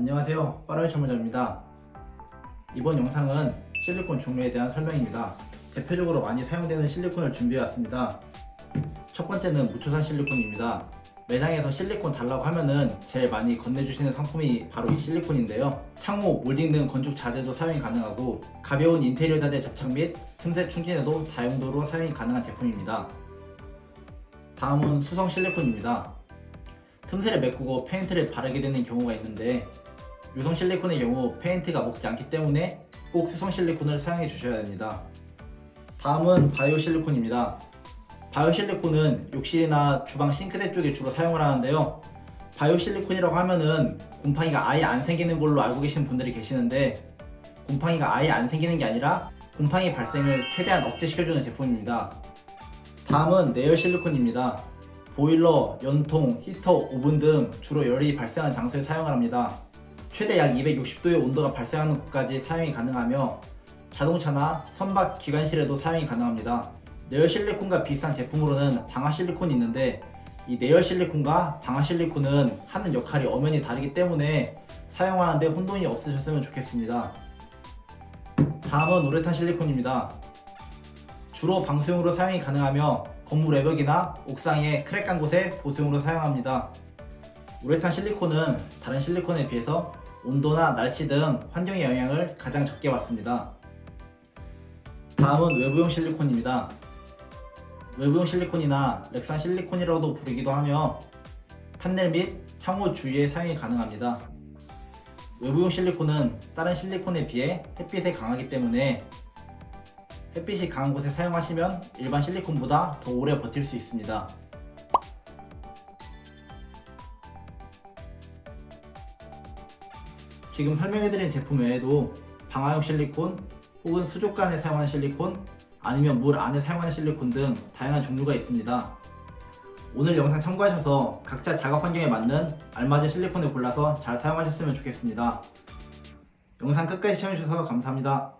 안녕하세요. 빠르의 전문자입니다. 이번 영상은 실리콘 종류에 대한 설명입니다. 대표적으로 많이 사용되는 실리콘을 준비해 왔습니다. 첫 번째는 무초산 실리콘입니다. 매장에서 실리콘 달라고 하면은 제일 많이 건네주시는 상품이 바로 이 실리콘인데요. 창호, 몰딩 등 건축 자재도 사용이 가능하고 가벼운 인테리어 자재 접착 및 틈새 충진에도 다용도로 사용이 가능한 제품입니다. 다음은 수성 실리콘입니다. 틈새를 메꾸고 페인트를 바르게 되는 경우가 있는데 유성 실리콘의 경우 페인트가 먹지 않기 때문에 꼭 수성 실리콘을 사용해 주셔야 됩니다. 다음은 바이오 실리콘입니다. 바이오 실리콘은 욕실이나 주방 싱크대 쪽에 주로 사용을 하는데요. 바이오 실리콘이라고 하면은 곰팡이가 아예 안 생기는 걸로 알고 계신 분들이 계시는데 곰팡이가 아예 안 생기는 게 아니라 곰팡이 발생을 최대한 억제시켜주는 제품입니다. 다음은 내열 실리콘입니다. 보일러, 연통, 히터, 오븐 등 주로 열이 발생하는 장소에 사용을 합니다. 최대 약 260도의 온도가 발생하는 곳까지 사용이 가능하며 자동차나 선박 기관실에도 사용이 가능합니다. 내열 실리콘과 비슷한 제품으로는 방화 실리콘이 있는데 이 내열 실리콘과 방화 실리콘은 하는 역할이 엄연히 다르기 때문에 사용하는데 혼동이 없으셨으면 좋겠습니다. 다음은 우레탄 실리콘입니다. 주로 방수용으로 사용이 가능하며 건물 외벽이나 옥상에 크랙 간 곳에 보수용으로 사용합니다. 우레탄 실리콘은 다른 실리콘에 비해서 온도나 날씨 등 환경의 영향을 가장 적게 받습니다. 다음은 외부용 실리콘입니다. 외부용 실리콘이나 렉산 실리콘이라고도 부르기도 하며 판넬 및 창호 주위에 사용이 가능합니다. 외부용 실리콘은 다른 실리콘에 비해 햇빛에 강하기 때문에 햇빛이 강한 곳에 사용하시면 일반 실리콘보다 더 오래 버틸 수 있습니다. 지금 설명해드린 제품 외에도 방화용 실리콘 혹은 수족관에 사용하는 실리콘 아니면 물 안에 사용하는 실리콘 등 다양한 종류가 있습니다. 오늘 영상 참고하셔서 각자 작업 환경에 맞는 알맞은 실리콘을 골라서 잘 사용하셨으면 좋겠습니다. 영상 끝까지 시청해주셔서 감사합니다.